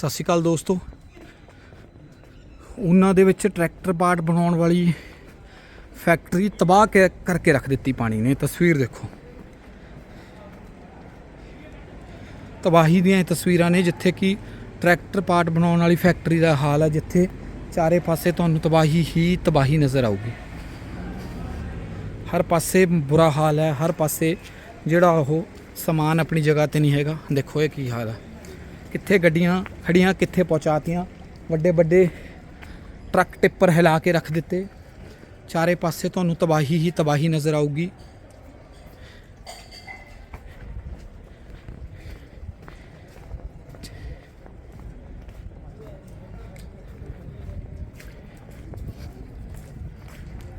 ਸਤਿ ਸ਼੍ਰੀ ਅਕਾਲ ਦੋਸਤੋ। ਉਹਨਾਂ ਦੇ ਵਿੱਚ ਟਰੈਕਟਰ ਪਾਰਟ ਬਣਾਉਣ ਵਾਲੀ ਫੈਕਟਰੀ ਤਬਾਹ ਕੇ- ਕਰਕੇ ਰੱਖ ਦਿੱਤੀ ਪਾਣੀ ਨੇ। ਤਸਵੀਰ ਦੇਖੋ। ਤਬਾਹੀ ਦੀਆਂ ਇਹ ਤਸਵੀਰਾਂ ਨੇ ਜਿੱਥੇ ਕਿ ਟਰੈਕਟਰ ਪਾਰਟ ਬਣਾਉਣ ਵਾਲੀ ਫੈਕਟਰੀ ਦਾ ਹਾਲ ਹੈ, ਜਿੱਥੇ ਚਾਰੇ ਪਾਸੇ ਤੁਹਾਨੂੰ ਤਬਾਹੀ ਹੀ ਤਬਾਹੀ ਨਜ਼ਰ ਆਊਗੀ। ਹਰ ਪਾਸੇ ਬੁਰਾ ਹਾਲ ਹੈ, ਹਰ ਪਾਸੇ ਜਿਹੜਾ ਉਹ ਸਮਾਨ ਆਪਣੀ ਜਗ੍ਹਾ ਤੇ ਨਹੀਂ ਹੈਗਾ। ਦੇਖੋ ਇਹ ਕੀ ਹਾਲ ਹੈ। ਕਿੱਥੇ ਗੱਡੀਆਂ ਖੜੀਆਂ, ਕਿੱਥੇ ਪਹੁੰਚਾਤੀਆਂ। ਵੱਡੇ ਵੱਡੇ ਟਰੱਕ ਟਿੱਪਰ ਹਿਲਾ ਕੇ ਰੱਖ ਦਿੱਤੇ। ਚਾਰੇ ਪਾਸੇ ਤੁਹਾਨੂੰ ਤਬਾਹੀ ਹੀ ਤਬਾਹੀ ਨਜ਼ਰ ਆਊਗੀ।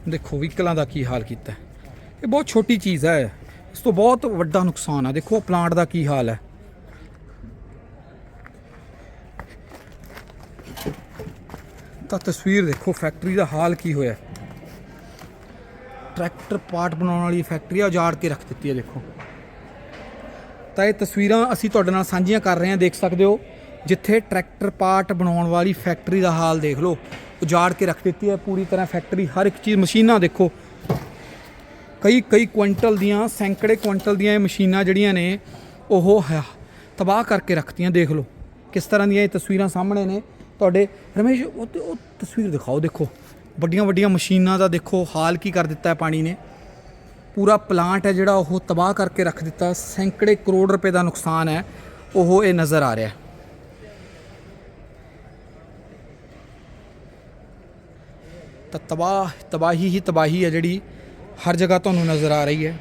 ਦੇਖੋ, ਵਹੀਕਲਾਂ ਦਾ ਕੀ ਹਾਲ ਕੀਤਾ। ਇਹ ਬਹੁਤ ਛੋਟੀ ਚੀਜ਼ ਹੈ। ਇਸ ਤੋਂ ਬਹੁਤ ਵੱਡਾ ਨੁਕਸਾਨ ਹੈ ਦੇਖੋ, ਪਲਾਂਟ ਦਾ ਕੀ ਹਾਲ ਹੈ। ਤਾਂ ਤਸਵੀਰ ਦੇਖੋ ਫੈਕਟਰੀ ਦਾ ਹਾਲ ਕੀ ਹੋਇਆ? ਟਰੈਕਟਰ ਪਾਰਟ ਬਣਾਉਣ ਵਾਲੀ ਫੈਕਟਰੀ ਆ, ਉਜਾੜ ਕੇ ਰੱਖ ਦਿੱਤੀ ਹੈ ਦੇਖੋ। ਤਾਂ ਇਹ ਤਸਵੀਰਾਂ ਅਸੀਂ ਤੁਹਾਡੇ ਨਾਲ ਸਾਂਝੀਆਂ ਕਰ ਰਹੇ ਹਾਂ, ਦੇਖ ਸਕਦੇ ਹੋ, ਜਿੱਥੇ ਟਰੈਕਟਰ ਪਾਰਟ ਬਣਾਉਣ ਵਾਲੀ ਫੈਕਟਰੀ ਦਾ ਹਾਲ ਦੇਖ ਲਓ। ਉਜਾੜ ਕੇ ਰੱਖ ਦਿੱਤੀ ਹੈ ਪੂਰੀ ਤਰ੍ਹਾਂ ਫੈਕਟਰੀ ਹਰ ਇੱਕ ਚੀਜ਼ ਮਸ਼ੀਨਾਂ, ਦੇਖੋ। ਕਈ ਕਈ ਕੁਇੰਟਲ ਦੀਆਂ, ਸੈਂਕੜੇ ਕੁਇੰਟਲ ਦੀਆਂ ਇਹ ਮਸ਼ੀਨਾਂ ਜਿਹੜੀਆਂ ਨੇ, ਉਹ ਹੈ- ਤਬਾਹ ਕਰਕੇ ਰੱਖਤੀਆਂ, ਦੇਖ ਲਓ। ਕਿਸ ਤਰ੍ਹਾਂ ਦੀਆਂ ਇਹ ਤਸਵੀਰਾਂ ਸਾਹਮਣੇ ਨੇ? ਤੁਹਾਡੇ, ਰਮੇਸ਼, ਉਹ ਤੇ ਉਹ ਤਸਵੀਰ ਦਿਖਾਓ, ਦੇਖੋ। ਵੱਡੀਆਂ ਵੱਡੀਆਂ ਮਸ਼ੀਨਾਂ ਦਾ ਦੇਖੋ, ਹਾਲ ਕੀ ਕਰ ਦਿੱਤਾ ਹੈ ਪਾਣੀ ਨੇ। ਪੂਰਾ ਪਲਾਂਟ ਹੈ ਜਿਹੜਾ, ਉਹ ਤਬਾਹ ਕਰਕੇ ਰੱਖ ਦਿੱਤਾ। ਸੈਂਕੜੇ ਕਰੋੜ ਰੁਪਏ ਦਾ ਨੁਕਸਾਨ ਹੈ। ਉਹ ਇਹ ਨਜ਼ਰ ਆ ਰਿਹਾ ਹੈ। ਤਾਂ ਤਬਾਹ, ਤਬਾਹੀ ਹੀ ਤਬਾਹੀ ਹੈ ਜਿਹੜੀ ਹਰ ਜਗ੍ਹਾ ਤੁਹਾਨੂੰ ਨਜ਼ਰ ਆ ਰਹੀ ਹੈ।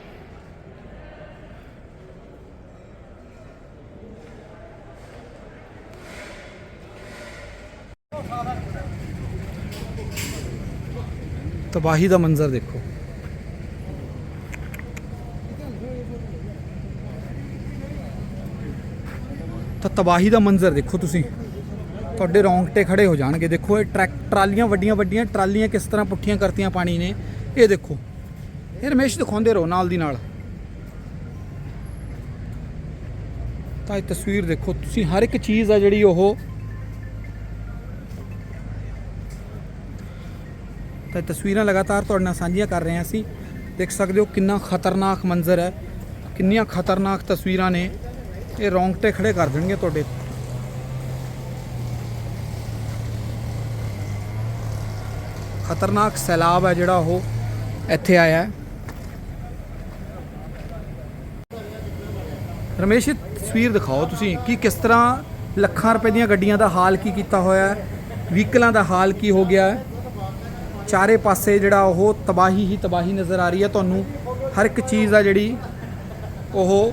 ਤਬਾਹੀ ਦਾ ਮੰਜ਼ਰ ਦੇਖੋ। ਤਾਂ ਤਬਾਹੀ ਦਾ ਮੰਜ਼ਰ ਦੇਖੋ ਤੁਸੀਂ। ਤੁਹਾਡੇ ਰੌਂਗਟੇ ਖੜੇ ਹੋ ਜਾਣਗੇ। ਦੇਖੋ ਇਹ ਟਰੈਕ, ਟਰਾਲੀਆਂ ਵੱਡੀਆਂ ਵੱਡੀਆਂ, ਟਰਾਲੀਆਂ ਕਿਸ ਤਰ੍ਹਾਂ ਪੁੱਠੀਆਂ ਕਰਤੀਆਂ ਪਾਣੀ ਨੇ। ਇਹ ਦੇਖੋ। ਇਹ ਰਮੇਸ਼ ਦਿਖਾਉਂਦੇ ਰਹੋ ਨਾਲ ਦੀ ਨਾਲ। ਤਾਂ ਇਹ ਤਸਵੀਰ ਦੇਖੋ, ਤੁਸੀਂ ਹਰ ਇੱਕ ਚੀਜ਼ ਆ ਜਿਹੜੀ ਉਹ ਤਾਂ ਤਸਵੀਰਾਂ ਲਗਾਤਾਰ ਤੁਹਾਡੇ ਨਾਲ ਸਾਂਝੀਆਂ ਕਰ ਰਹੇ ਹਾਂ ਅਸੀਂ। ਦੇਖ ਸਕਦੇ ਹੋ ਕਿੰਨਾ ਖਤਰਨਾਕ ਮੰਜ਼ਰ ਹੈ। ਕਿੰਨੀਆਂ ਖਤਰਨਾਕ ਤਸਵੀਰਾਂ ਨੇ। ਇਹ ਰੌਂਗਟੇ ਖੜੇ ਕਰ ਦੇਣਗੇ ਤੁਹਾਡੇ। ਖਤਰਨਾਕ ਸੈਲਾਬ ਹੈ ਜਿਹੜਾ ਉਹ ਇੱਥੇ ਆਇਆ ਹੈ। ਰਮੇਸ਼ ਤਸਵੀਰ ਦਿਖਾਓ ਤੁਸੀਂ ਕਿ ਕਿਸ ਤਰ੍ਹਾਂ ਲੱਖਾਂ ਰੁਪਏ ਦੀਆਂ ਗੱਡੀਆਂ ਦਾ ਹਾਲ ਕੀ ਕੀਤਾ ਹੋਇਆ ਹੈ। ਵਹੀਕਲਾਂ ਦਾ ਹਾਲ ਕੀ ਹੋ ਗਿਆ ਹੈ। ਚਾਰੇ ਪਾਸੇ ਜਿਹੜਾ ਉਹ ਤਬਾਹੀ ਹੀ ਤਬਾਹੀ ਨਜ਼ਰ ਆ ਰਹੀ ਹੈ। ਤੁਹਾਨੂੰ ਹਰ ਇੱਕ ਚੀਜ਼ ਆ ਜਿਹੜੀ ਉਹ